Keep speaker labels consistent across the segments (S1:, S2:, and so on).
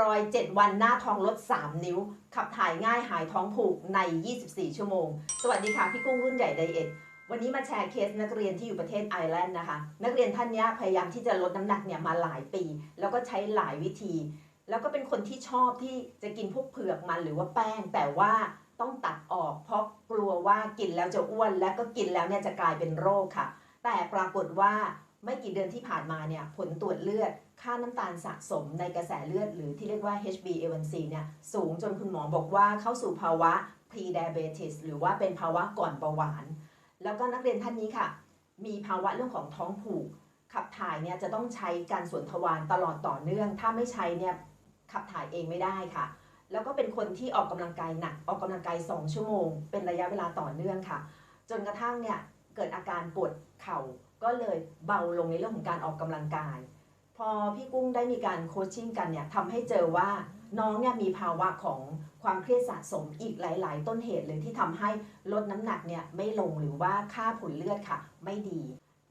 S1: รอย 7 วันหน้าท้องลด 3 นิ้ว ขับถ่ายง่ายหายท้องผูกใน 24 ชั่วโมง สวัสดีค่ะ พี่กุ้งรุ่นใหญ่ไดเอทวันนี้มาแชร์เคสนักเรียนที่อยู่ประเทศไอร์แลนด์นะคะ นักเรียนท่านนี้พยายามที่จะลดน้ำหนักเนี่ยมาหลายปี แล้วก็ใช้หลายวิธี แล้วก็เป็นคนที่ชอบที่จะกินพวกเผือกมันหรือว่าแป้ง แต่ว่าต้องตัดออก เพราะกลัวว่ากินแล้วจะอ้วน และก็กินแล้วเนี่ยจะกลายเป็นโรคค่ะ แต่ปรากฏว่า ไม่กี่เดือนที่ผ่านมาเนี่ยผลตรวจเลือดค่าน้ำตาลสะสมในกระแสเลือด หรือที่เรียกว่า HbA1c เนี่ยสูงจนคุณหมอบอกว่าเข้าสู่ภาวะ pre-diabetes หรือว่าเป็นภาวะก่อนเบาหวาน แล้วก็นักเรียนท่านนี้ค่ะ มีภาวะเรื่องของท้องผูก ขับถ่ายเนี่ยจะต้องใช้การสวนทวารตลอดต่อเนื่อง ถ้าไม่ใช้เนี่ยขับถ่ายเองไม่ได้ค่ะ แล้วก็เป็นคนที่ออกกำลังกายหนักออกกำลังกาย 2 ชั่วโมง เป็นระยะเวลาต่อเนื่องค่ะ จนกระทั่งเนี่ยเกิดอาการปวดเข่า ก็เลยเบาลงในเรื่องของการออกกำลังกาย พอพี่กุ้งได้มีการโคชชิ่งกันเนี่ยทำให้เจอว่าน้องเนี่ยมีภาวะของความเครียดสะสมอีกหลาย ๆ ต้นเหตุเลยที่ทำให้ลดน้ำหนักเนี่ยไม่ลงหรือว่าค่าผลเลือดค่ะ ไม่ดี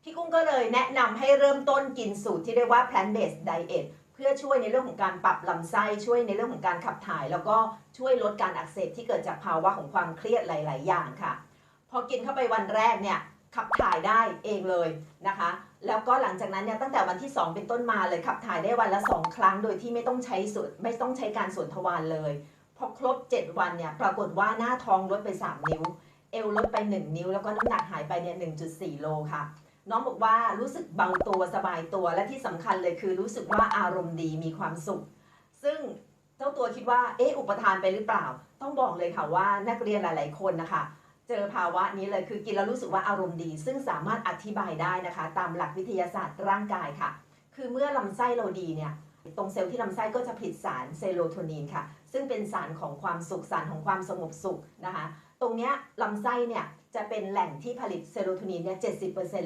S1: พี่กุ้งก็เลยแนะนำให้เริ่มต้นกินสูตรที่เรียกว่า plant based diet เพื่อช่วยในเรื่องของการปรับลำไส้ช่วยในเรื่องของการขับถ่าย แล้วก็ช่วยลดการอักเสบที่เกิดจากภาวะของความเครียดหลาย ๆ อย่างค่ะ พอกินเข้าไปวันแรกเนี่ย ขับถ่ายได้เองเลยนะคะ แล้วก็หลังจากนั้นเนี่ยตั้งแต่วันที่ 2 เป็นต้นมาเลยขับถ่ายได้วันละ 2 ครั้ง โดยที่ไม่ต้องใช้ส่วนไม่ต้องใช้การสวนทวารเลยพอครบ 7 วันเนี่ยปรากฏว่าหน้าท้องลดไป 3 นิ้ว เอวลดไป 1 นิ้ว แล้วก็น้ำหนักหายไปเนี่ย1.4 โลค่ะ น้องบอกว่ารู้สึกเบาตัวสบายตัวและที่สำคัญเลยคือรู้สึกว่าอารมณ์ดีมีความสุข ซึ่งเจ้าตัวคิดว่าเอ๊ะอุปทานไปหรือเปล่า ต้องบอกเลยค่ะว่านักเรียนหลาย ๆ คนนะคะ เจอภาวะนี้เลยคือกินแล้วรู้สึกว่าอารมณ์ดี ซึ่งสามารถอธิบายได้นะคะ ตามหลักวิทยาศาสตร์ร่างกายค่ะ คือเมื่อลำไส้เราดีเนี่ยตรงเซลล์ที่ลำไส้ก็จะผลิตสารเซโรโทนินค่ะ ซึ่งเป็นสารของความสุขสารของความสงบสุขนะคะ ตรงเนี้ยลำไส้เนี่ยจะเป็นแหล่งที่ผลิตเซโรโทนินเนี่ยเจ็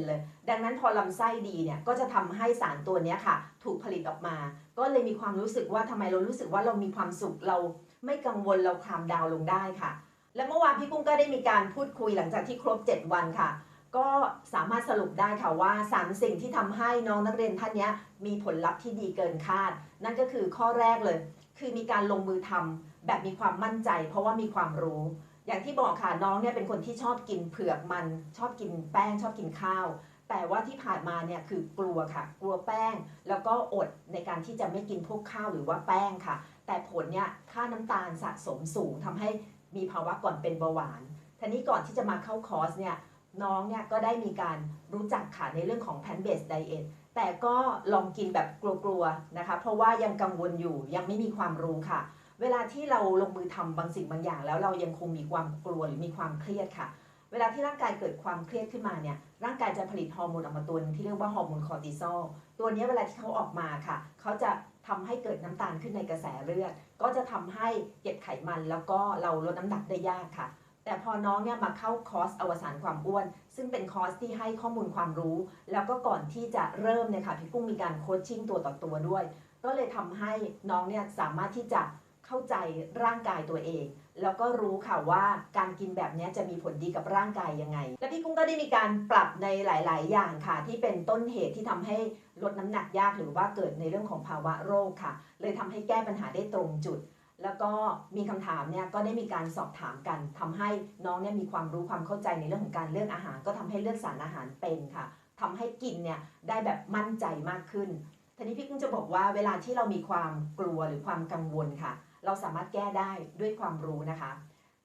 S1: เลย ดังนั้นพอลำไส้ดีเนี่ยก็จะทำให้สารตัวเนี้ยค่ะ ถูกผลิตออกมา ก็เลยมีความรู้สึกว่าทำไมเรารู้สึกว่าเรามีความสุขเราไม่กังวลเราคลามดาวลงได้ค่ะ และเมื่อวานพี่กุ้งก็ได้มีการพูดคุยหลังจากที่ครบ 7 วันค่ะ ก็สามารถสรุปได้ค่ะว่า 3 สิ่งที่ทำให้น้องนักเรียนท่านนี้มีผลลัพธ์ที่ดีเกินคาด นั่นก็คือข้อแรกเลย คือมีการลงมือทำแบบมีความมั่นใจ เพราะว่ามีความรู้ อย่างที่บอกค่ะน้องเนี่ยเป็นคนที่ชอบกินเผือกมัน ชอบกินแป้งชอบกินข้าว แต่ว่าที่ผ่านมาเนี่ยคือกลัวค่ะ กลัวแป้ง แล้วก็อดในการที่จะไม่กินพวกข้าวหรือว่าแป้งค่ะ แต่ผลเนี่ยค่าน้ำตาลสะสมสูงทำให้ มีภาวะก่อนเป็นเบาหวานทีนี้ก่อนที่จะมาเข้าคอร์สเนี่ยน้องเนี่ยก็ได้มีการรู้จักค่ะในเรื่องของ plant based diet แต่ก็ลองกินแบบกลัวๆนะคะ เพราะว่ายังกังวลอยู่ยังไม่มีความรู้ค่ะ เวลาที่เราลงมือทำบางสิ่งบางอย่าง แล้วเรายังคงมีความกลัวหรือมีความเครียดค่ะ เวลาที่ร่างกายเกิดความเครียดขึ้นมาเนี่ยร่างกายจะผลิตฮอร์โมนออกมาตัวนึงที่เรียกว่าฮอร์โมนคอร์ติซอลตัวนี้เวลาที่เขาออกมาค่ะเขาจะ ทำให้เกิดน้ำตาลขึ้นในกระแสเลือด ก็จะทำให้เก็บไขมันแล้วก็เราลดน้ำหนักได้ยากค่ะ แต่พอน้องเนี่ยมาเข้าคอร์สอวสานความอ้วน ซึ่งเป็นคอร์สที่ให้ข้อมูลความรู้ แล้วก็ก่อนที่จะเริ่มเนี่ยค่ะพี่กุ้งมีการโคชชิ่งตัวต่อตัวด้วย ก็เลยทำให้น้องเนี่ยสามารถที่จะ เข้าใจร่างกายตัวเอง แล้วก็รู้ค่ะว่าการกินแบบนี้จะมีผลดีกับร่างกายยังไง และพี่กุ้งก็ได้มีการปรับในหลาย ๆ อย่างค่ะ ที่เป็นต้นเหตุที่ทำให้ลดน้ำหนักยากหรือว่าเกิดในเรื่องของภาวะโรคค่ะ เลยทำให้แก้ปัญหาได้ตรงจุด แล้วก็มีคำถามเนี่ยก็ได้มีการสอบถามกันทำให้น้องเนี่ยมีความรู้ความเข้าใจในเรื่องของการเลือกอาหาร ก็ทำให้เลือกสารอาหารเป็นค่ะทำให้กินเนี่ยได้แบบมั่นใจมากขึ้นทีนี้พี่กุ้งจะบอกว่าเวลาที่เรามีความกลัวหรือความกังวลค่ะ เราสามารถแก้ได้ด้วยความรู้นะคะ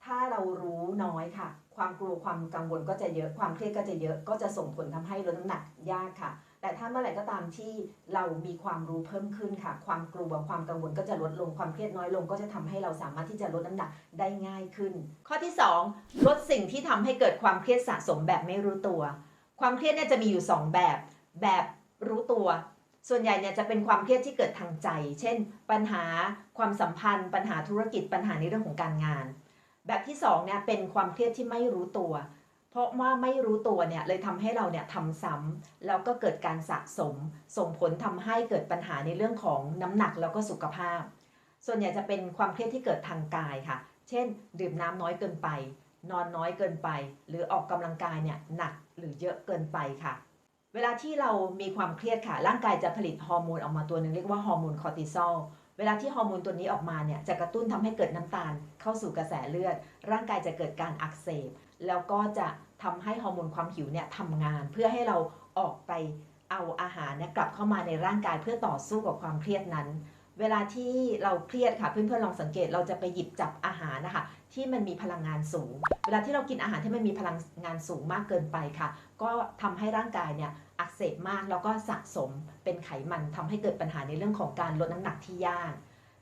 S1: ถ้าเรารู้น้อยค่ะ ความกลัวความกังวลก็จะเยอะความเครียดก็จะเยอะก็จะส่งผลทำให้ลดน้ำหนักยากค่ะ แต่ถ้าเมื่อไหร่ก็ตามที่เรามีความรู้เพิ่มขึ้นค่ะ ความกลัวความกังวลก็จะลดลงความเครียดน้อยลง ก็จะทำให้เราสามารถที่จะลดน้ำหนักได้ง่ายขึ้น ข้อที่ 2 ลดสิ่งที่ทำให้เกิดความเครียดสะสมแบบไม่รู้ตัว ความเครียดเนี่ยจะมีอยู่ 2 แบบ แบบรู้ตัว ส่วนใหญ่เนี่ยจะเป็นความเครียดที่เกิดทางใจ เช่น ปัญหาความสัมพันธ์ ปัญหาธุรกิจ ปัญหาในเรื่องของการงาน แบบที่2เนี่ยเป็นความเครียดที่ไม่รู้ตัว เพราะว่าไม่รู้ตัวเนี่ยเลยทำให้เราเนี่ยทำซ้ำแล้วก็เกิดการสะสม ส่งผลทำให้เกิดปัญหาในเรื่องของน้ำหนักแล้วก็สุขภาพ ส่วนใหญ่จะเป็นความเครียดที่เกิดทางกายค่ะ เช่น ดื่มน้ำน้อยเกินไป นอนน้อยเกินไป หรือออกกำลังกายเนี่ยหนักหรือเยอะเกินไปค่ะ เวลาที่เรามีความเครียดค่ะ ร่างกายจะผลิตฮอร์โมนออกมาตัวหนึ่งเรียกว่าฮอร์โมนคอร์ติซอล เวลาที่ฮอร์โมนตัวนี้ออกมาเนี่ยจะกระตุ้นทำให้เกิดน้ำตาลเข้าสู่กระแสเลือด ร่างกายจะเกิดการอักเสบ แล้วก็จะทำให้ฮอร์โมนความหิวเนี่ยทำงาน เพื่อให้เราออกไปเอาอาหารเนี่ยกลับเข้ามาในร่างกายเพื่อต่อสู้กับความเครียดนั้น เวลาที่เราเครียดค่ะเพื่อนๆลองสังเกตเราจะไปหยิบจับอาหารนะคะ ที่มันมีพลังงานสูง เวลาที่เรากินอาหารที่มันมีพลังงานสูงมากเกินไปค่ะ ก็ทำให้ร่างกายเนี่ยอักเสบมากแล้วก็สะสมเป็นไขมันทำให้เกิดปัญหาในเรื่องของการลดน้ำหนักที่ยาก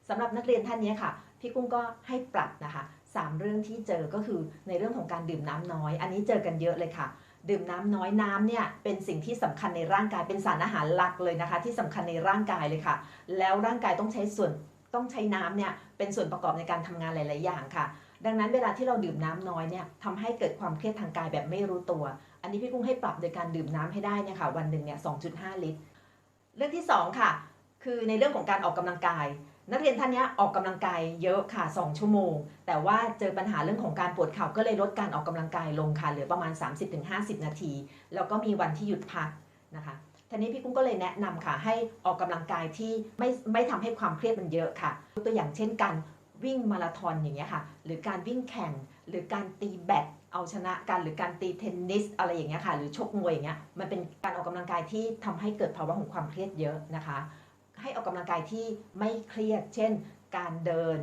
S1: สำหรับนักเรียนท่านนี้ค่ะ พี่กุ้งก็ให้ปรับนะคะสามเรื่องที่เจอก็คือในเรื่องของการดื่มน้ำน้อย อันนี้เจอกันเยอะเลยค่ะ ดื่มน้ำน้อยน้ำเนี่ยเป็นสิ่งที่สำคัญในร่างกายเป็นสารอาหารหลักเลยนะคะ ที่สำคัญในร่างกายเลยค่ะ แล้วร่างกายต้องใช้ส่วนต้องใช้น้ำเนี่ยเป็นส่วนประกอบในการทำงานหลาย ๆ อย่างค่ะ ดังนั้นเวลาที่เราดื่มน้ำน้อยเนี่ยทำให้เกิดความเครียดทางกายแบบไม่รู้ตัว อันนี้พี่กุ้งให้ปรับโดยการดื่มน้ำให้ได้เนี่ยค่ะวันหนึ่งเนี่ย2.5 ลิตร เรื่องที่สองค่ะ คือในเรื่องของการออกกำลังกาย นักเรียนท่านนี้ออกกำลังกายเยอะค่ะ 2 ชั่วโมง แต่ว่าเจอปัญหาเรื่องของการปวดเข่าก็เลยลดการออกกำลังกายลงค่ะเหลือประมาณ 30-50 นาที แล้วก็มีวันที่หยุดพักนะคะทีนี้พี่กุ้งก็เลยแนะนำค่ะ ให้ออกกำลังกายที่ไม่ไม่ทำให้ความเครียดมันเยอะค่ะ ตัวอย่างเช่นการ วิ่งมาราธอนอย่างเงี้ยค่ะ หรือการวิ่งแข่ง หรือการตีแบดเอาชนะกัน หรือการตีเทนนิสอะไรอย่างเงี้ยค่ะ หรือชกมวยอย่างเงี้ย มันเป็นการออกกำลังกายที่ทำให้เกิดภาวะของความเครียดเยอะนะคะ ให้ออกกำลังกายที่ไม่เครียด เช่น การเดิน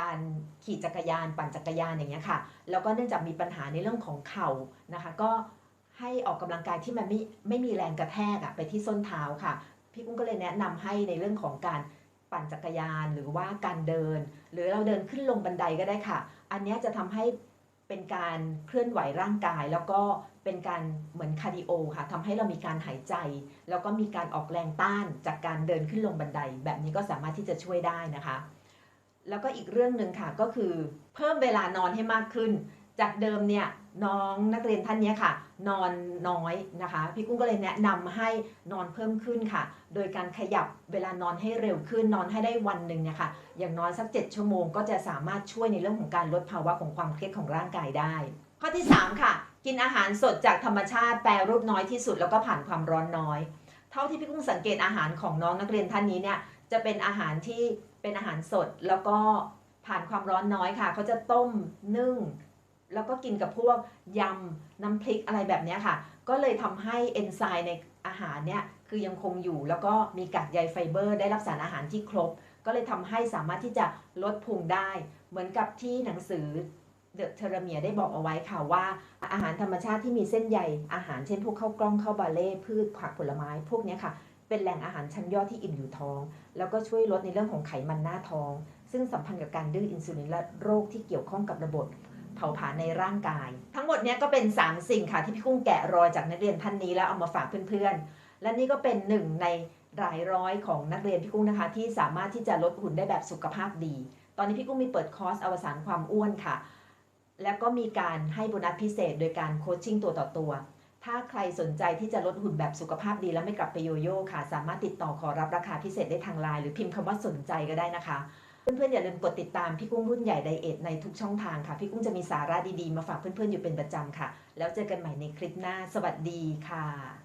S1: การขี่จักรยาน ปั่นจักรยานอย่างเงี้ยค่ะ แล้วก็เนื่องจากมีปัญหาในเรื่องของเข่านะคะ ก็ให้ออกกำลังกายที่มันไม่ไม่มีแรงกระแทกอะไปที่ส้นเท้าค่ะ พี่กุ้งก็เลยแนะนำให้ในเรื่องของการ ปั่นจักรยานหรือว่าการเดิน หรือเราเดินขึ้นลงบันไดก็ได้ค่ะ อันนี้จะทำให้เป็นการเคลื่อนไหวร่างกาย แล้วก็เป็นการเหมือนคาร์ดิโอค่ะทำให้เรามีการหายใจ แล้วก็มีการออกแรงต้านจากการเดินขึ้นลงบันได แบบนี้ก็สามารถที่จะช่วยได้นะคะ แล้วก็อีกเรื่องหนึ่งค่ะก็คือเพิ่มเวลานอนให้มากขึ้น จากเดิมเนี่ยน้องนักเรียนท่านนี้ค่ะ นอนน้อยนะคะ พี่กุ้งก็เลยแนะนำให้นอนเพิ่มขึ้นค่ะ โดยการขยับเวลานอนให้เร็วขึ้นนอนให้ได้วันหนึ่งเนี่ยค่ะอย่างน้อยสัก 7 ชั่วโมงก็จะสามารถช่วยในเรื่องของการลดภาวะของความเครียดของร่างกายได้ ข้อที่ 3 ค่ะ กินอาหารสดจากธรรมชาติแปรรูปน้อยที่สุดแล้วก็ผ่านความร้อนน้อย เท่าที่พี่กุ้งสังเกตอาหารของน้องนักเรียนท่านนี้เนี่ยจะเป็นอาหารที่เป็นอาหารสดแล้วก็ผ่านความร้อนน้อยค่ะเขาจะต้มนึ่ง แล้วก็กินกับพวกยำน้ำพริกอะไรแบบนี้ค่ะ ก็เลยทำให้เอนไซม์ในอาหารเนี่ยคือยังคงอยู่แล้วก็มีกากใยไฟเบอร์ ได้รับสารอาหารที่ครบ ก็เลยทำให้สามารถที่จะลดพุงได้ เหมือนกับที่หนังสือเดอะเทเรเมียได้บอกเอาไว้ค่ะว่า อาหารธรรมชาติที่มีเส้นใยอาหารเช่นพวกข้าวกล้องข้าวบาเล่พืชผักผลไม้พวกนี้ค่ะ เป็นแหล่งอาหารชั้นยอดที่อิ่มอยู่ท้อง แล้วก็ช่วยลดในเรื่องของไขมันหน้าท้อง ซึ่งสัมพันธ์กับการดื้ออินซูลินและโรคที่เกี่ยวข้องกับระบบ เผาผลาญในร่างกาย ทั้งหมดนี้ก็เป็น 3 สิ่งค่ะที่พี่กุ้งแกะรอยจากนักเรียนท่านนี้แล้วเอามาฝากเพื่อนๆ และนี่ก็เป็นหนึ่งในหลายร้อยของนักเรียนพี่กุ้งนะคะ ที่สามารถที่จะลดหุ่นได้แบบสุขภาพดี ตอนนี้พี่กุ้งมีเปิดคอร์สอวสานความอ้วนค่ะ แล้วก็มีการให้โบนัสพิเศษ โดยการโคชชิ่งตัวต่อตัว ถ้าใครสนใจที่จะลดหุ่นแบบสุขภาพดีและไม่กลับไปโยโย่ค่ะ สามารถติดต่อขอรับราคาพิเศษได้ทางไลน์หรือพิมพ์คำว่าสนใจก็ได้นะคะ เพื่อนๆอย่าลืมกดติดตามพี่กุ้งรุ่นใหญ่ไดเอทในทุกช่องทางค่ะ พี่กุ้งจะมีสาระดีๆ มาฝากเพื่อนๆอยู่เป็นประจำค่ะ แล้วเจอกันใหม่ในคลิปหน้า สวัสดีค่ะ